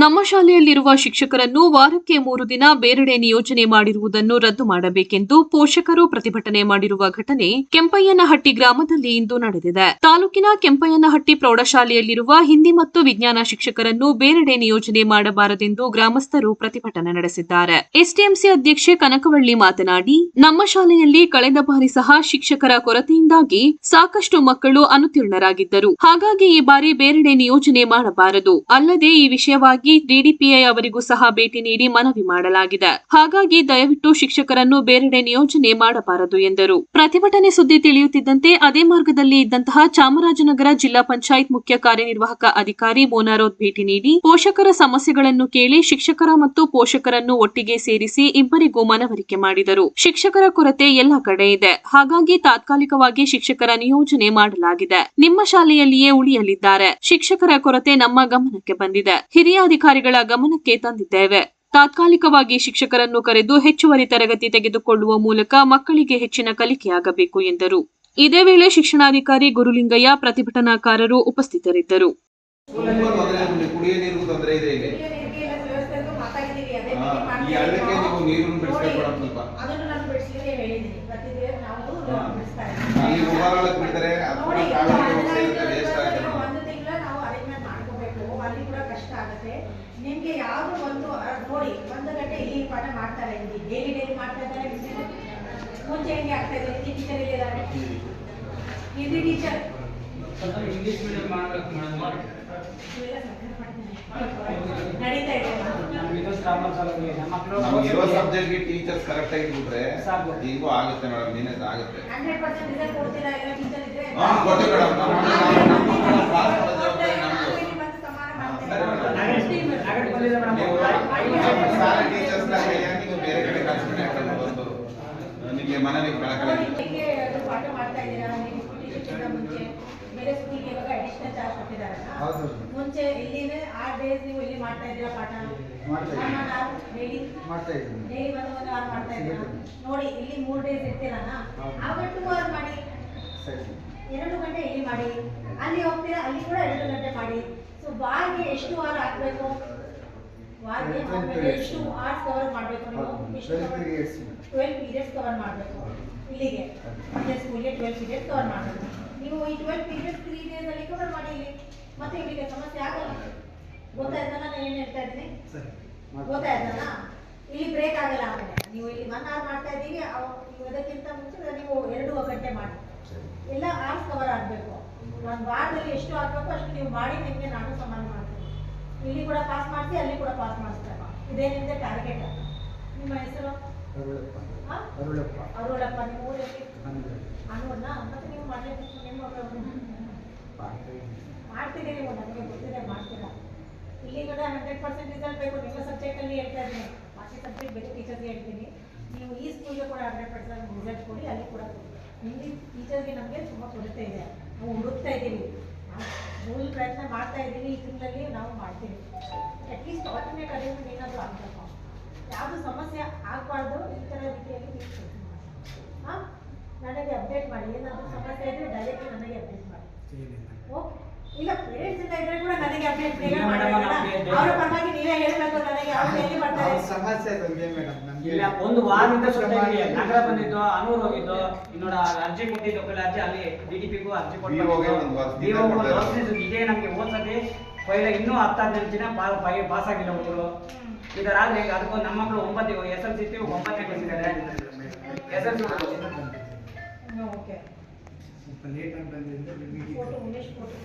ನಮ್ಮ ಶಾಲೆಯಲ್ಲಿರುವ ಶಿಕ್ಷಕರನ್ನು ವಾರಕ್ಕೆ ಮೂರು ದಿನ ಬೇರೆಡೆ ನಿಯೋಜನೆ ಮಾಡಿರುವುದನ್ನು ರದ್ದು ಮಾಡಬೇಕೆಂದು ಪೋಷಕರು ಪ್ರತಿಭಟನೆ ಮಾಡಿರುವ ಘಟನೆ ಕೆಂಪಯ್ಯನಹಟ್ಟಿ ಗ್ರಾಮದಲ್ಲಿ ಇಂದು ನಡೆದಿದೆ. ತಾಲೂಕಿನ ಕೆಂಪಯ್ಯನಹಟ್ಟಿ ಪ್ರೌಢಶಾಲೆಯಲ್ಲಿರುವ ಹಿಂದಿ ಮತ್ತು ವಿಜ್ಞಾನ ಶಿಕ್ಷಕರನ್ನು ಬೇರೆಡೆ ನಿಯೋಜನೆ ಮಾಡಬಾರದೆಂದು ಗ್ರಾಮಸ್ಥರು ಪ್ರತಿಭಟನೆ ನಡೆಸಿದ್ದಾರೆ. ಎಸ್ಟಿಎಂಸಿ ಅಧ್ಯಕ್ಷೆ ಕನಕವಳ್ಳಿ ಮಾತನಾಡಿ, ನಮ್ಮ ಶಾಲೆಯಲ್ಲಿ ಕಳೆದ ಬಾರಿ ಸಹ ಶಿಕ್ಷಕರ ಕೊರತೆಯಿಂದಾಗಿ ಸಾಕಷ್ಟು ಮಕ್ಕಳು ಅನುತ್ತೀರ್ಣರಾಗಿದ್ದರು ಹಾಗಾಗಿ ಈ ಬಾರಿ ಬೇರೆಡೆ ನಿಯೋಜನೆ ಮಾಡಬಾರದು. ಅಲ್ಲದೆ ಈ ವಿಷಯವಾಗಿ ಡಿಡಿಪಿಐ ಅವರಿಗೂ ಸಹ ಭೇಟಿ ನೀಡಿ ಮನವಿ ಮಾಡಲಾಗಿದೆ. ಹಾಗಾಗಿ ದಯವಿಟ್ಟು ಶಿಕ್ಷಕರನ್ನು ಬೇರೆಡೆ ನಿಯೋಜನೆ ಮಾಡಬಾರದು ಎಂದರು. ಪ್ರತಿಭಟನೆ ಸುದ್ದಿ ತಿಳಿಯುತ್ತಿದ್ದಂತೆ ಅದೇ ಮಾರ್ಗದಲ್ಲಿ ಇದ್ದಂತಹ ಚಾಮರಾಜನಗರ ಜಿಲ್ಲಾ ಪಂಚಾಯತ್ ಮುಖ್ಯ ಕಾರ್ಯನಿರ್ವಾಹಕ ಅಧಿಕಾರಿ ಮೋನಾರೋತ್ ಭೇಟಿ ನೀಡಿ ಪೋಷಕರ ಸಮಸ್ಯೆಗಳನ್ನು ಕೇಳಿ ಶಿಕ್ಷಕರ ಮತ್ತು ಪೋಷಕರನ್ನು ಒಟ್ಟಿಗೆ ಸೇರಿಸಿ ಇಬ್ಬರಿಗೂ ಮನವರಿಕೆ ಮಾಡಿದರು. ಶಿಕ್ಷಕರ ಕೊರತೆ ಎಲ್ಲ ಕಡೆ ಇದೆ. ಹಾಗಾಗಿ ತಾತ್ಕಾಲಿಕವಾಗಿ ಶಿಕ್ಷಕರ ನಿಯೋಜನೆ ಮಾಡಲಾಗಿದೆ. ನಿಮ್ಮ ಶಾಲೆಯಲ್ಲಿಯೇ ಉಳಿಯಲಿದ್ದಾರೆ. ಶಿಕ್ಷಕರ ಕೊರತೆ ನಮ್ಮ ಗಮನಕ್ಕೆ ಬಂದಿದೆ. ಹಿರಿಯ ಅಧಿಕಾರಿಗಳ ಗಮನಕ್ಕೆ ತಂದಿದ್ದೇವೆ. ತಾತ್ಕಾಲಿಕವಾಗಿ ಶಿಕ್ಷಕರನ್ನು ಕರೆದು ಹೆಚ್ಚುವರಿ ತರಗತಿ ತೆಗೆದುಕೊಳ್ಳುವ ಮೂಲಕ ಮಕ್ಕಳಿಗೆ ಹೆಚ್ಚಿನ ಕಲಿಕೆಯಾಗಬೇಕು ಎಂದರು. ಇದೇ ವೇಳೆ ಶಿಕ್ಷಣಾಧಿಕಾರಿ ಗುರುಲಿಂಗಯ್ಯ ಪ್ರತಿಭಟನಾಕಾರರು ಉಪಸ್ಥಿತರಿದ್ದರು. ನಿಮ್ಗೆ ಯಾವ್ದು ಒಂದು ನೋಡಿ ಒಂದು ಗಂಟೆ ಇಲ್ಲಿ ಪಾಠ ಮಾಡ್ತಾರೆ ಇಲ್ಲಿ ಡೈಲಿ ಡೈಲಿ ಮಾಡ್ತಾ ಇದ್ದಾರೆ. ಮುಂಚೆ ಹೆಂಗೆ ಆಗ್ತಾ ಇದೆ? ಟೀಚರ್ ಇಲ್ಲಿದ್ದಾರೆ ಟೀಚರ್ ಟೀಚರ್ ಇಂಗ್ಲಿಷ್ ಮೀಡಿಯಂ ಮಾಡ್ಬೇಕು ಮೇಡಮ್ ನಡೀತಾ ಇದೆ. ಇದು ಇರೋ ಸಬ್ಜೆಕ್ಟ್ಗೆ ಟೀಚರ್ಸ್ ಕರೆಕ್ಟ್ ಆಗಿ ಬಿಟ್ರೆ ಸಾಕು. ಈಗೂ ಆಗುತ್ತೆ ಮೇಡಮ್ ನೀನೇ ಆಗುತ್ತೆ. ಹಂಡ್ರೆಡ್ ಪರ್ಸೆಂಟ್ ರಿಸಲ್ಟ್ ಕೊಡ್ತೀರಾ ಎಲ್ಲ ಟೀಚರ್ ಇದ್ರೆ. ಹಾ, ಕೊಡ್ತೀವಿ ಮೇಡಮ್. ನಮ್ಮ ಮಕ್ಕಳು ನಾವು- ನಮ್ಮ ಮಕ್ಕಳು ಪಾಸ್ ಮಾಡೋ ಜವಾಬ್ದಾರಿ ನಮ್ದು. ಸರಿ ಮೇಡಮ್. ನಾಗರಿಕ ಬಂದಿದೆ ಮೇಡಮ್ ನೀವು ನಮ್ಮ ಶಾಲೆ ಟೀಚರ್ಸ್ನ ಕೈಯಾಗಿ ನೀವು ಬೇರೆ ಕಡೆ ಕಳಿಸ್ಬಿಡಿ ಯಾಕಂದ್ರೆ ಬಂದು ನಿಮಗೆ ಮನವಿ ಕಳಕಳಿ ಮುಂಚೆ ಇಲ್ಲಿನೇ ಆರ್ ಡೇಸ್ ನೀವು ಇಲ್ಲಿ ಮಾಡ್ತಾ ಇದ್ದೀರಾ ಪಾಠ ಮಾಡ್ತಾ ಇದ್ದೀನಿ. ಮಾಡ್ತಾ ಇದ್ದೀರಾ ನೋಡಿ ಇಲ್ಲಿ ಮೂರು ಡೇಸ್ ಇರ್ತೀರಲ್ಲ. ಆವಾಗ ಟೂ ಅವರ್ ಮಾಡಿ ಎರಡು ಗಂಟೆ ಇಲ್ಲಿ ಮಾಡಿ ಅಲ್ಲಿ ಹೋಗ್ತೀರಾ ಅಲ್ಲಿ ಕೂಡ ಎರಡು ಗಂಟೆ ಮಾಡಿ ಸೊ ವಾರ್ಗೆ ಎಷ್ಟು ವಾರ ಹಾಕ್ಬೇಕು Twelve ಎಷ್ಟು ಆರ್ಸ್ ಕವರ್ ಮಾಡಬೇಕು ನೀವು? ಟ್ವೆಲ್ ಪೀರಿಯಡ್ಸ್ ಕವರ್ ಮಾಡಬೇಕು. ಇಲ್ಲಿಗೆ. ಒಂದೇ ಸ್ಕೂಲ್ಗೆ ಟ್ವೆಲ್ ಪೀರಿಯಡ್ಸ್ ಕವರ್ ಮಾಡಬೇಕು. ನೀವು ಈ ಟ್ವೆಲ್ ಪೀರಿಯಡ್ಸ್ ತ್ರೀ ಡೇಸಲ್ಲಿ ಕವರ್ ಮಾಡಿ ಇಲ್ಲಿ. ಮತ್ತೆ ಇಲ್ಲಿಗೆ ಸಮಸ್ಯೆ ಆಗಲ್ಲ. ಗೊತ್ತಾಯ್ತಲ್ಲ ನಾನು ಏನು ಹೇಳ್ತಾ ಇದ್ದೀನಿ? ಗೊತ್ತಾಯ್ತಲ್ಲ ಇಲ್ಲಿ ಬ್ರೇಕ್ ಆಗಲ್ಲ ಆಮೇಲೆ. ನೀವು ಇಲ್ಲಿ ಒನ್ ಅವರ್ ಮಾಡ್ತಾ ಇದ್ದೀವಿ ಅದಕ್ಕಿಂತ ಮುಂಚೆ ನೀವು ಎರಡು ಗಂಟೆ ಮಾಡಿ. ಎಲ್ಲ ಆರ್ಸ್ ಕವರ್ ಆಗಬೇಕು. ಒಂದು ವಾರದಲ್ಲಿ ಎಷ್ಟು ಆಗಬೇಕು ಅಷ್ಟು ನೀವು ಮಾಡಿ ನಿಮಗೆ ನಾನು ಸಮಾನ ಮಾಡ್ತೀನಿ. ಇಲ್ಲಿ ಕೂಡ ಪಾಸ್ ಮಾಡ್ತಿ ಅಲ್ಲಿ ಕೂಡ ಪಾಸ್ ಮಾಡಿಸ್ತಾರೆ ಇದೇನಿದೆ ಟಾರ್ಗೆಟ್ ನಿಮ್ಮ ಹೆಸರು? ಅರುಳಪ್ಪ. ಹಾ? ಅರುಳಪ್ಪ. ಅರುಳಪ್ಪ ನಿಮ್ಮ ಊರಲ್ಲಿ ಅನ್ನೋದನ್ನ ಮತ್ತೆ ನೀವು ಮಾಡಲೇಬೇಕು ನಿಮ್ಮ ಮಾಡ್ತೀರಿ ನೀವು ನನಗೆ ಗೊತ್ತಿದೆ ಮಾಡ್ತೀರಾ? ಇಲ್ಲಿ ಕೂಡ ಹಂಡ್ರೆಡ್ ಪರ್ಸೆಂಟ್ ರಿಸಲ್ಟ್ ಬೇಕು. ನಿಮ್ಮ ಸಬ್ಜೆಕ್ಟಲ್ಲಿ ಹೇಳ್ತಾ ಇದ್ದೀನಿ. ಬಾಕಿ ಸಬ್ಜೆಕ್ಟ್ ಬೇರೆ ಟೀಚರ್ಸ್ಗೆ ಹೇಳ್ತೀನಿ. ನೀವು ಈ ಸ್ಕೂಲ್ಗೆ ಕೂಡ ಹಂಡ್ರೆಡ್ ಪರ್ಸೆಂಟ್ ರಿಸಲ್ಟ್ ಕೊಡಿ ಅಲ್ಲಿ ಕೂಡ ಕೊಡಿ. ಹಿಂದಿ ಟೀಚರ್ಗೆ ನಮಗೆ ತುಂಬ ಕೊರತೆ ಇದೆ. ನಾವು ಹುಡುಕ್ತಾ ಇದ್ದೀವಿ. ಫುಲ್ ಪ್ರಯತ್ನ ಮಾಡ್ತಾ ಇದ್ದೀವಿ ಈ ತಿಂಗಳಲ್ಲಿ ನಾವು ಮಾಡ್ತೀವಿ. ಅಟ್ಲೀಸ್ಟ್ ಆಲ್ಟರ್ನೇಟ್ ಅರೇಂಜ್ಮೆಂಟ್ ಏನಾದರೂ ಆಗಬೇಕು ಯಾವುದು ಸಮಸ್ಯೆ ಆಗಬಾರ್ದು ಈ ಥರ ರೀತಿಯಲ್ಲಿ ನೀವು ಹಾಂ? ನನಗೆ ಅಪ್ಡೇಟ್ ಮಾಡಿ. ಏನಾದರೂ ಸಮಸ್ಯೆ ಇದ್ದರೆ ಡೈರೆಕ್ಟ್ ನನಗೆ ಅಪ್ಡೇಟ್ ಮಾಡಿ. ಓಕೆ ಇಲ್ಲ ಪೇರೆಂಟ್ಸ್ ಇಂದ ಇದ್ರೆ ಕೂಡ ನನಗೆ ಅಪ್ಡೇಟ್ ಅವರ ಪರವಾಗಿ ನೀವೇ ಹೇಳಬೇಕು ನನಗೆ ಅವ್ರು ಎಲ್ಲಿ ಬರ್ತಾರೆ ಸಮಸ್ಯೆ ಮೇಡಮ್ ಇಲ್ಲ ಒಂದು ವಾರದಿಂದ ಇಲ್ಲಿ ನಗರ ಬಂದಿದ್ದು ಅನೂರ್ ಹೋಗಿದ್ದು. ಇನ್ನೋಡ ಅರ್ಜಿ ಕೊಟ್ಟಿದ್ದು ಕೆಲ ಅರ್ಜಿ ಅಲ್ಲಿ ಡಿಡಿಪಿಗೂ ಅರ್ಜಿ ಇರೋದು. ಇದೇ ನಮಗೆ ಓದ್ಸತಿ ಪೈಲ ಇನ್ನೂ ಹತ್ತು ಹದಿನೈದು ದಿನ ಪಾಸ್ ಆಗಿಲ್ಲ ಹುಡುಗರು ಈ ಥರ ಆದ್ರೆ ಈಗ ಅದಕ್ಕೂ ನಮ್ಮ ಮಕ್ಕಳು ಒಂಬತ್ತು ಎಸ್ ಎಲ್ ಸಿ ಒಂಬತ್ತನೇ ಕಲಿಸಿದ್ದಾರೆ ಎಸ್ ಎಲ್ ಸಿ ಓಕೆ ಸ್ವಲ್ಪ ಲೇಟ್ ಆಗಿ ಬಂದ್ರಿಂದ ನಿಮಗೆ ಫೋಟೋ ಉಮೇಶ್ ಫೋಟೋ